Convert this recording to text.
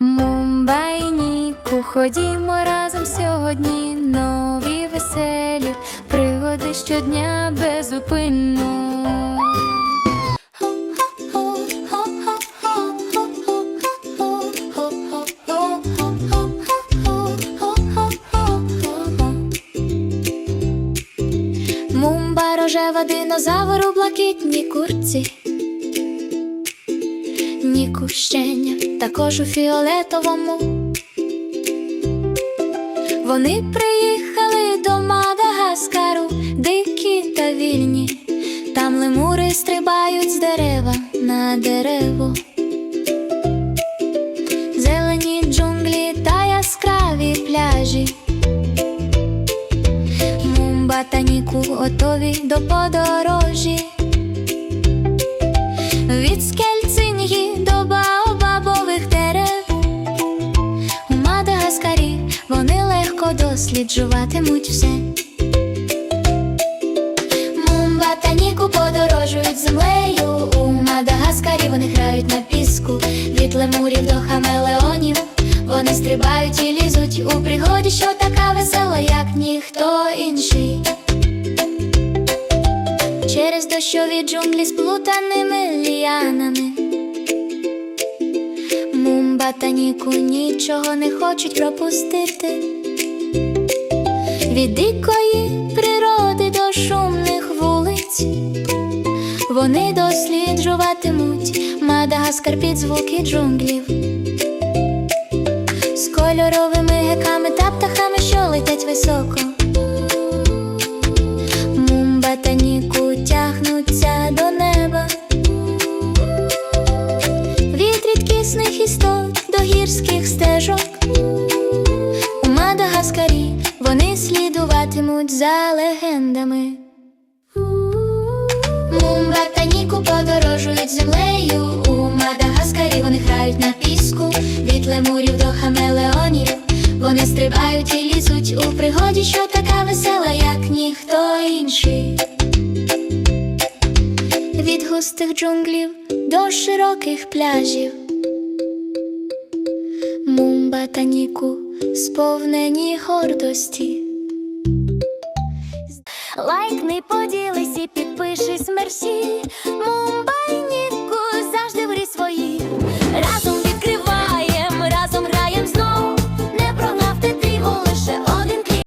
Мумбайніку, ходімо разом сьогодні. Нові веселі пригоди щодня безупинно. Мумба рожева динозавр у блакитній курці. Ніку щеня також у фіолетовому. Вони приїхали до Мадагаскару, дикі та вільні. Там лемури стрибають з дерева на дерево. Зелені джунглі та яскраві пляжі. Мумба та Ніку готові до подорожі. Від скельцингі вони досліджуватимуть все. Мумба та Ніку подорожують землею. У Мадагаскарі вони грають на піску. Від лемурів до хамелеонів вони стрибають і лізуть у пригоді, що така весела, як ніхто інший. Через дощові джунглі з плутаними ліанами Мумба та Ніку нічого не хочуть пропустити Від дикої природи до шумних вулиць. Вони досліджуватимуть Мадагаскар під звуки джунглів. З кольоровими геками та птахами, що летять високо. Мумба та Ніку тягнуться до неба. Від рідкісних істот до гірських стежок слідуватимуть за легендами Мумба та Ніку подорожують землею У Мадагаскарі вони грають на піску Від лемурів до хамелеонів Вони стрибають і лізуть у пригоді, що така весела, як ніхто інший. Від густих джунглів до широких пляжів. Мумба та Ніку сповнені гордості. Лайкни, поділись і підпишись мерсі. Мумба